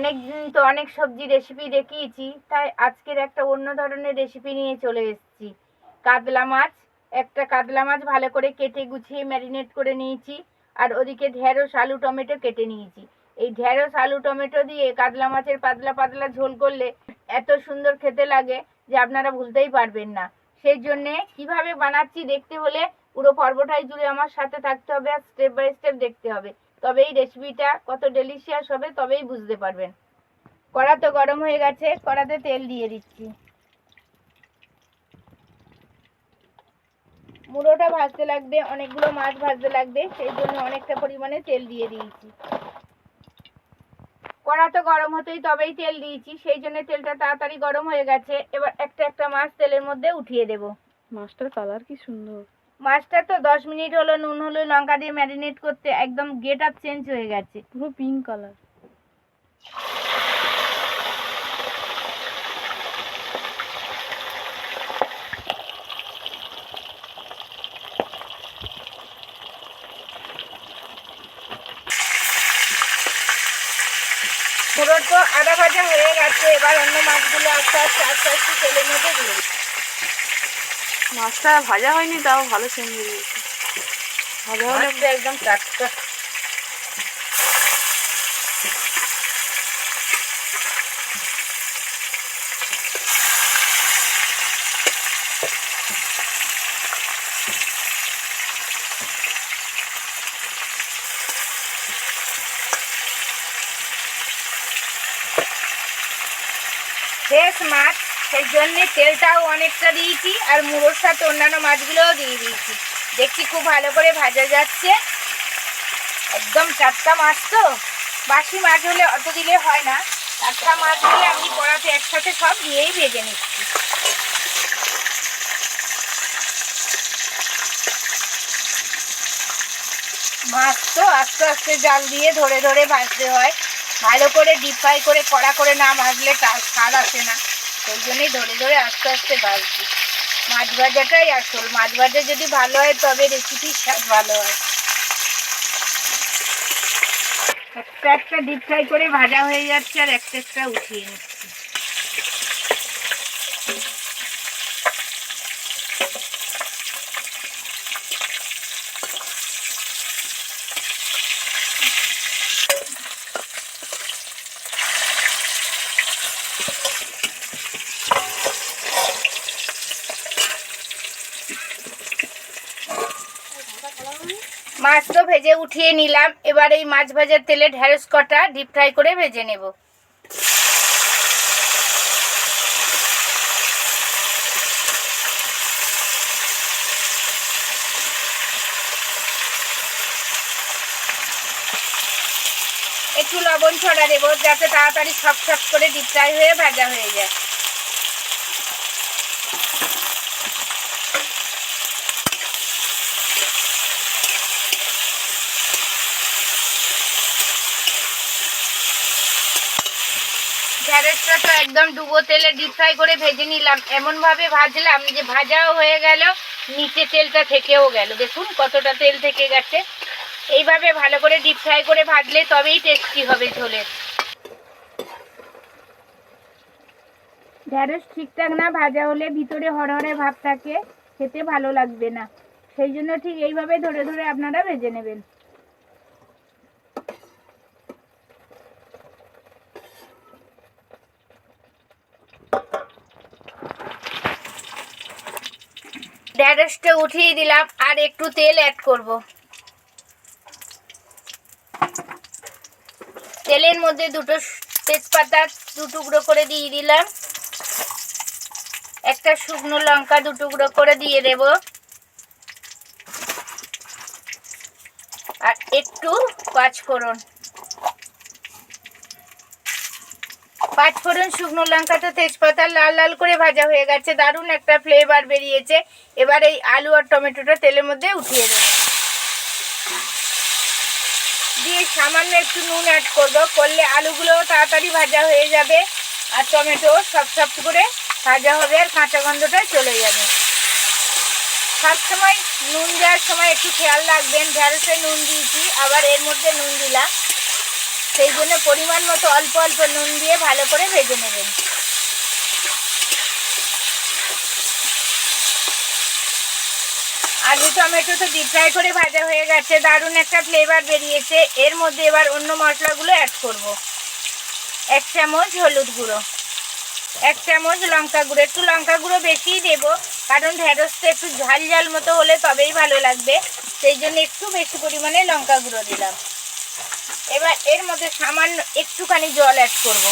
অনেক দিন তো অনেক সবজি রেসিপি দেখিয়েছি, তাই আজকের একটা অন্য ধরনের রেসিপি নিয়ে চলে এসেছি। কাতলা মাছ, একটা কাতলা মাছ ভালো করে কেটে গুছিয়ে ম্যারিনেট করে নিয়েছি, আর ওদিকে ঢেঁড়স, আলু, টমেটো কেটে নিয়েছি। এই ঢেঁড়স, আলু, টমেটো দিয়ে কাতলা মাছের পাতলা পাতলা ঝোল করলে এত সুন্দর খেতে লাগে যে আপনারা ভুলতেই পারবেন না। সেই জন্যে কীভাবে বানাচ্ছি দেখতে হলে পুরো পর্বটাই জুড়ে আমার সাথে থাকতে হবে আর স্টেপ বাই স্টেপ দেখতে হবে। তবে এই রেসিপিটা কত ডেলিশিয়াস হবে তবেই বুঝতে পারবেন। কড়া তো গরম হয়ে গেছে, কড়াতে তেল দিয়ে দিচ্ছি। মুড়োটা ভাজতে লাগবে, অনেকগুলো মাছ ভাজতে লাগবে, সেই জন্য অনেকটা পরিমাণে তেল দিয়ে দিয়েছি। কড়া তো গরম হতেই তবেই তেল দিয়েছি, সেই জন্য তেলটা তাড়াতাড়ি গরম হয়ে গেছে। এবার একটা একটা মাছ তেলের মধ্যে উঠিয়ে দেব। মাছটার কালার কি সুন্দর। মাছটা তো দশ মিনিট হলো নুন হলো লঙ্কা দিয়ে ম্যারিনেট করতে একদম গেট আপ চেঞ্জ হয়ে গেছে পুরো পিঙ্ক কালার পুরো তো আদা ভাজা হয়ে গেছে এবার অন্য মাছগুলো আস্তে আস্তে আস্তে আস্তে তেলের মধ্যে দিয়ে। মাছটা ভাজা হয়নি তাও ভালো সেন্ট বেরিয়েছে ভাজা হলে মাছটা একদম টাটকা ফ্রেশ মাছ সেই জন্যে তেলটাও অনেকটা দিয়েছি আর মুড়োর সাথে অন্যান্য মাছগুলোও দিয়ে দিয়েছি। দেখছি খুব ভালো করে ভাজা যাচ্ছে। একদম টাটকা মাছ তো। বাসি মাছ হলে অত দিলে হয় না। টাটকা মাছ হলে আমি কড়াতে একসাথে সব দিয়েই ভেজে নিচ্ছি। মাছ তো আস্তে আস্তে জাল দিয়ে ধরে ধরে ভাজতে হয়। ভালো করে ডিপ ফ্রাই করে কড়া করে না ভাজলে তা- স্বাদ আসে না। সেই জন্যই ধরে ধরে আস্তে আস্তে ভাজছি মাছ ভাজাটাই আসল। মাছ ভাজা যদি ভালো হয়, তবে রেসিপির স্বাদ ভালো হয়। একটা একটা ডিপ ফ্রাই করে ভাজা হয়ে যাচ্ছে আর একটা একটা উঠিয়ে নিচ্ছি। মাছ তো ভেজে উঠিয়ে নিলাম। এবার এই মাছ ভাজার তেলে ঢেঁড়স কটা ডিপ ফ্রাই করে ভেজে নেব। একটু লবণ ছড়া দেবো, যাতে তাড়াতাড়ি সব সব করে ডিপ ফ্রাই হয়ে ভাজা হয়ে যায়। ঢ্যাঁড়সটা তো একদম ডুবো তেলে ডিপ ফ্রাই করে ভেজে নিলাম। এমনভাবে ভাজলাম যে ভাজাও হয়ে গেল, নিচে তেলটা থেকেও গেল। দেখুন কতটা তেল থেকে গেছে। এইভাবে ভালো করে ডিপ ফ্রাই করে ভাজলে তবেই টেস্টি হবে ঝোলের ঢ্যাঁড়স ঠিকঠাক না ভাজা হলে ভিতরে হরহরে ভাব থাকে, খেতে ভালো লাগবে না। সেই জন্য ঠিক এইভাবে ধরে ধরে আপনারা ভেজে নেবেন। ঢ্যাঁড়সটা উঠিয়ে দিলাম আর একটু তেল অ্যাড করব। তেলের মধ্যে দুটো তেজপাতা দু টুকরো করে দিয়ে দিলাম। একটা শুকনো লঙ্কা দু টুকরো করে দিয়ে দেব। আর একটু পাঁচফোড়ন। পাঁচফোড়ন শুকনো লঙ্কা তো তেজপাতা লাল লাল করে ভাজা হয়ে গেছে, দারুণ একটা ফ্লেভার বেরিয়েছে। এবার এই আলু আর টমেটোটা তেলের মধ্যে উঠিয়ে দেবো। দিয়ে সামান্য একটু নুন অ্যাড করব, করলে আলুগুলোও তাড়াতাড়ি ভাজা হয়ে যাবে আর টমেটো সব সব করে ভাজা হবে আর কাঁচা গন্ধটা চলে যাবে। সবসময় নুন দেওয়ার সময় একটু খেয়াল রাখবেন ঢ্যাঁড়সে নুন দিয়েছি, আবার এর মধ্যে নুন দিলাম। সেই জন্য পরিমাণ মতো অল্প অল্প নুন দিয়ে ভালো করে ভেজে নেবেন। আলু টমেটো তো ডিপ ফ্রাই করে ভাজা হয়ে গেছে, দারুণ একটা ফ্লেভার বেরিয়েছে। এর মধ্যে এবার অন্য মশলাগুলো অ্যাড করব। এক চামচ হলুদ গুঁড়ো, এক চামচ লঙ্কা গুঁড়ো। একটু লঙ্কা গুঁড়ো বেশিই দেবো, কারণ ঢেঁড়সটা একটু ঝাল ঝাল মতো হলে তবেই ভালো লাগবে। সেই জন্য একটু বেশি পরিমাণে লঙ্কা গুঁড়ো দিলাম। এবার এর মধ্যে সামান্য একটুখানি জল অ্যাড করব।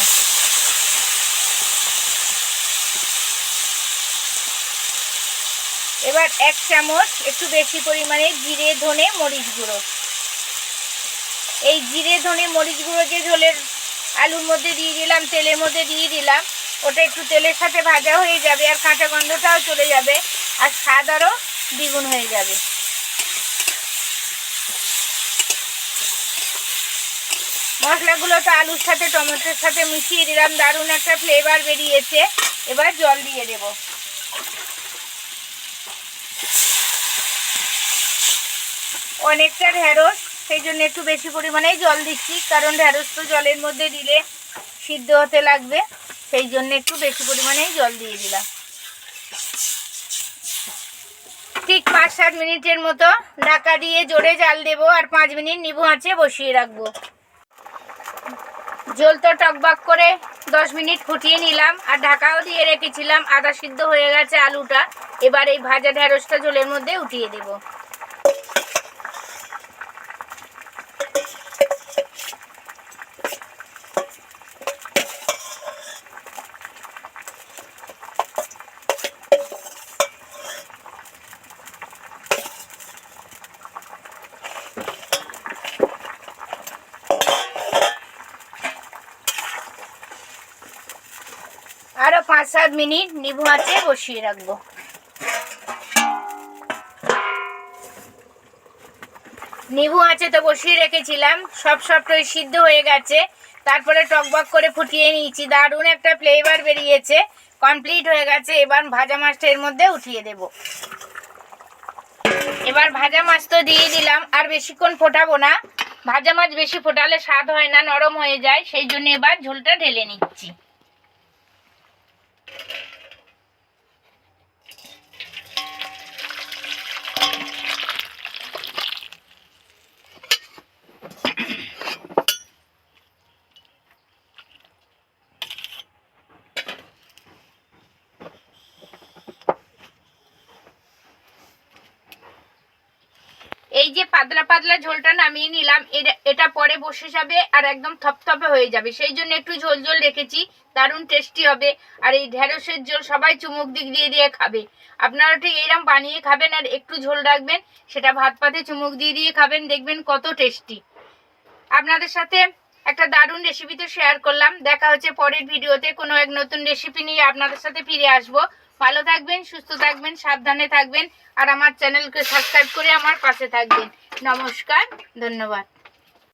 এবার এক চামচ একটু বেশি পরিমাণে জিরে, ধনে, মরিচ গুঁড়ো এই জিরে, ধনে, মরিচ গুঁড়ো যে ঝোলের আলুর মধ্যে দিয়ে দিলাম, তেলের মধ্যে দিয়ে দিলাম, ওটা একটু তেলের সাথে ভাজা হয়ে যাবে আর কাঁচা গন্ধটাও চলে যাবে আর স্বাদ আরও দ্বিগুণ হয়ে যাবে মশলাগুলো তো আলুর সাথে, টমেটোর সাথে মিশিয়ে দিলাম, দারুণ একটা ফ্লেভার বেরিয়েছে। এবার জল দিয়ে দেব। অনেকটা ঢেঁড়স, সেই জন্য একটু বেশি পরিমাণেই জল দিচ্ছি, কারণ ঢেঁড়স তো জলের মধ্যে দিলে সিদ্ধ হতে লাগবে, সেই জন্য একটু বেশি পরিমাণেই জল দিয়ে দিলাম। ঠিক পাঁচ সাত মিনিটের মতো ঢাকা দিয়ে জোরে জাল দেবো, আর পাঁচ মিনিট নিবু আঁচে বসিয়ে রাখব। জল তো টকবাক করে দশ মিনিট ফুটিয়ে নিলাম আর ঢাকাও দিয়ে রেখেছিলাম। আদা সিদ্ধ হয়ে গেছে আলুটা। এবার এই ভাজা ঢ্যাঁড়সটা জলের মধ্যে উঠিয়ে দেব আরও পাঁচ সাত মিনিট নিভু আঁচে বসিয়ে রাখব। নিভু আঁচে তো বসিয়ে রেখেছিলাম, সব সবটাই সিদ্ধ হয়ে গেছে। তারপরে টকবক করে ফুটিয়ে নিয়েছি। দারুণ একটা ফ্লেভার বেরিয়েছে কমপ্লিট হয়ে গেছে। এবার ভাজা মাছটা এর মধ্যে উঠিয়ে দেব। এবার ভাজা মাছ তো দিয়ে দিলাম, আর বেশিক্ষণ ফোটাবো না। ভাজা মাছ বেশি ফোটালে স্বাদ হয় না, নরম হয়ে যায়। সেই জন্য এবার ঝোলটা ঢেলে নিচ্ছি। এই যে পাতলা পাতলা ঝোলটা নামিয়ে নিলাম এটা- পরে বসে যাবে আর একদম থপথপে হয়ে যাবে। সেই জন্য একটু ঝোল ঝোল রেখেছি, দারুণ টেস্টি হবে। আর এই ঢেঁড়সের ঝোল সবাই চুমুক দিক দিয়ে দিয়ে খাবে। আপনারা ঠিক এইরকম বানিয়ে খাবেন আর একটু ঝোল রাখবেন, সেটা ভাত পাতে চুমুক দিয়ে দিয়ে খাবেন, দেখবেন কত টেস্টি আপনাদের সাথে একটা দারুণ রেসিপি তো শেয়ার করলাম। দেখা হচ্ছে পরের ভিডিওতে কোনো এক নতুন রেসিপি নিয়ে আপনাদের সাথে ফিরে আসব। ভালো থাকবেন, সুস্থ থাকবেন, সাবধানে থাকবেন, আর আমার চ্যানেলকে সাবস্ক্রাইব করে আমার পাশে থাকবেন। নমস্কার, ধন্যবাদ।